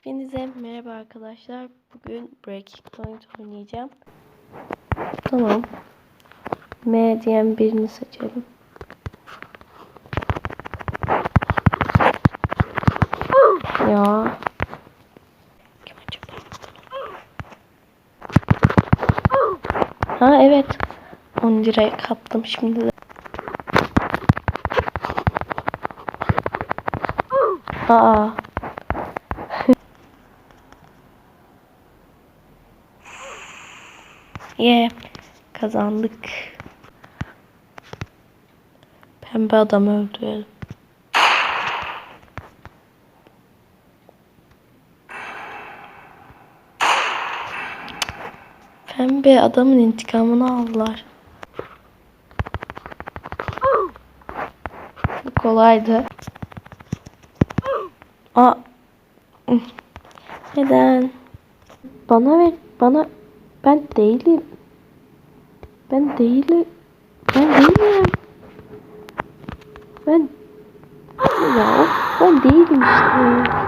Hepinize merhaba arkadaşlar. Bugün Breaking Point oynayacağım. Tamam. M diyen birini seçelim. Ya. Ha evet. 10 liraya kaptım şimdi de. Aa. Yeah. Kazandık. Pembe adam öldürelim. Pembe adamın intikamını aldılar. Bu kolaydı. Aa. Neden? Bana ver, bana ben değilim. Ben değilim. Ben değilim. Ben ya ben değilim işte.